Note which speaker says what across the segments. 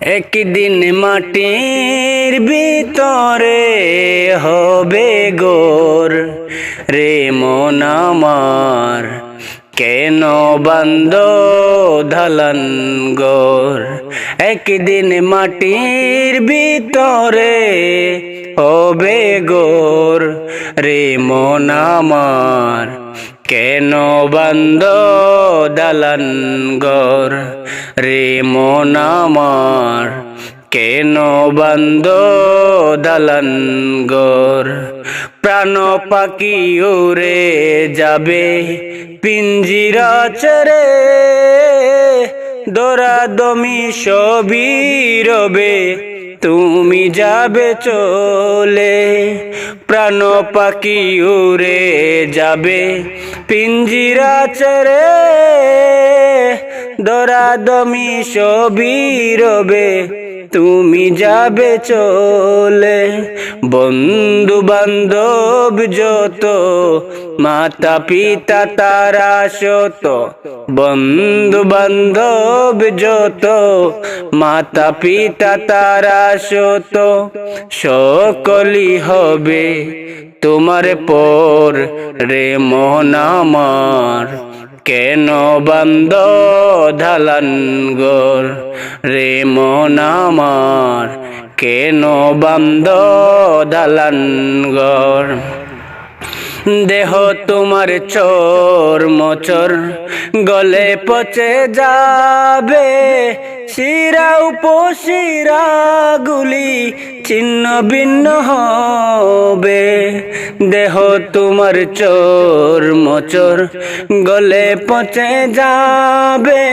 Speaker 1: একদিন মাটির ভিতরে হবে গোর। রে মন আমার, কেন বান্দ ধালান গোর? একদিন মাটির ভিতরে হবে গোর। রে মন আমার, কেন বান্দ দালান গর? রে মন কেন বান্দ দালান গর প্রাণ পাখি উড়ে যাবে, পিঞ্জিরা চরে দোরা দমি সবই রবে, তুমি যাবে চলে। প্রাণ পাখি উড়ে যাবে, পিঞ্জিরা চরে দমি সবই রবে, তুমি যাবে চলে। বন্ধু বান্ধব যত মাতা পিতা তারা শত বন্ধু বান্ধব যত মাতা পিতা তারা শত সকলি হবে তোমার পর রে মন কেন বান্দ ধালান গোর? রে মন আমার, কেন বান্দ ধালান গর? দেহ তোমার চোর মোচর, গলে পচে যাবে শিরা উপশিরা গুলি চিহ্ন ভিন্ন হবে। দেহ তোমার চোর মোচর গলে পচে যাবে।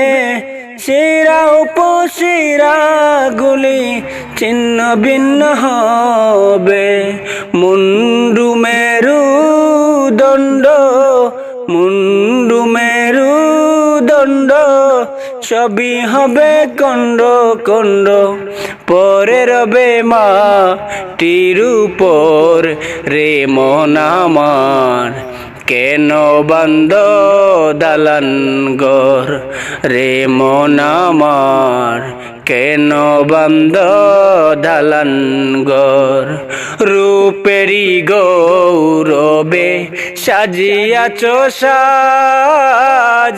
Speaker 1: শিরা উপশিরা গুলি চিহ্ন ভিন্ন হবে। মুন্ডু মেরু দণ্ড সবই হবে কণ্ড কণ্ড পরে রবে মা উপর রে মন কেন বান্দ দালান গর রে মন আমার? কেন বান্দ দালান গর রূপেরি গৌরবে সাজিয়াছ সাজ।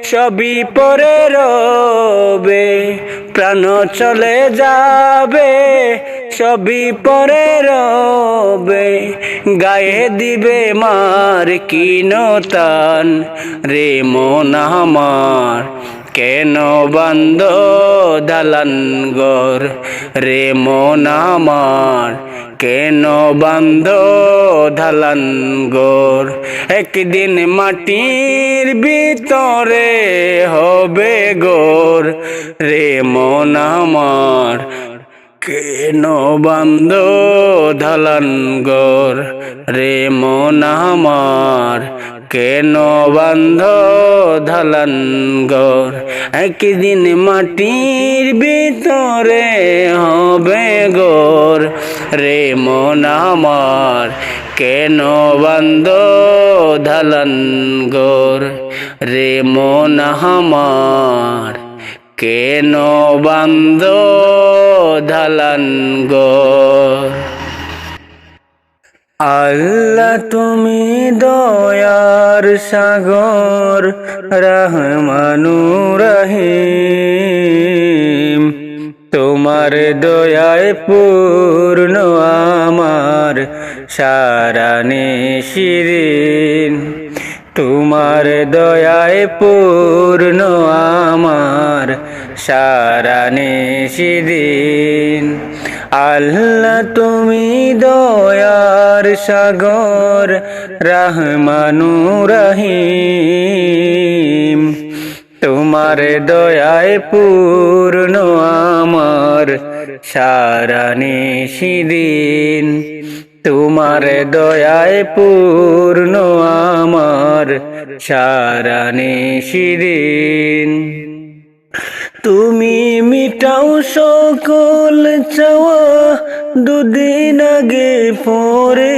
Speaker 1: সবই পরে রবে, প্রাণ চলে যাবে। সবই পরে রবে, গায়ে দিবে মার কিনতান রে মন আমার, কেন বান্দ দালান গর রে মন আমার কেন বান্দ ধালান গোর? একদিন মাটির ভিতরে হবে গোর। রে মন আমার, কেন বান্দ ধালান গোর? রে মন আমার, কেন বান্ধ ধালান গোর? একদিন মাটির ভিতরে হবে গোর। রে মন আমার, কেন বান্দ ধালান গোর? রে মন আমার, কেন বান্দ ধালান গোর? আল্লাহ তুমি দয়ার সাগর রহমানু রহিম। তোমার দয়ায় পূর্ণ আমার সারা নিশিরিন তোমার দয়ায় পূর্ণ আমার সারা নিশিদিন। আল্লাহ তুমি দয়ার সাগর রহমানু রহিম। তোমার দয়ায় পূর্ণ আমার সারা নিশিদিন। তোমার দয়ায় পূর্ণ আমার সারা নিশিদিন। তুমি মিটাও সকল চাওয়া দুদিন আগে পরে।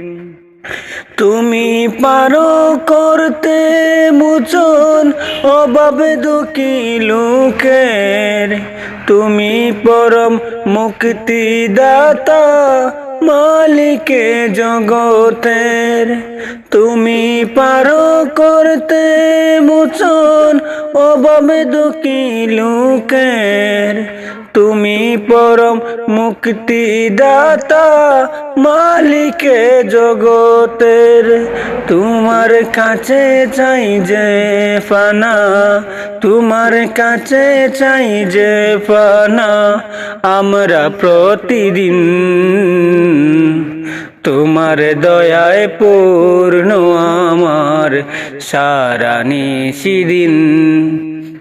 Speaker 1: তুমি পারো করতে মুচন অভাবে দুঃখী লোকের। তুমি পরম মুক্তিদাতা মালিকে জগতের। তুমি পারো করতে মুচন অভাবে দুঃখী লোকের। তুমি পরম মুক্তিদাতা, মালিকে জগতের। তোমার কাছে চাই যে ফানা, তোমার কাছে চাই যে ফানা, আমরা প্রতিদিন তোমার দয়ায় পূর্ণ, আমার সারা নিশিদিন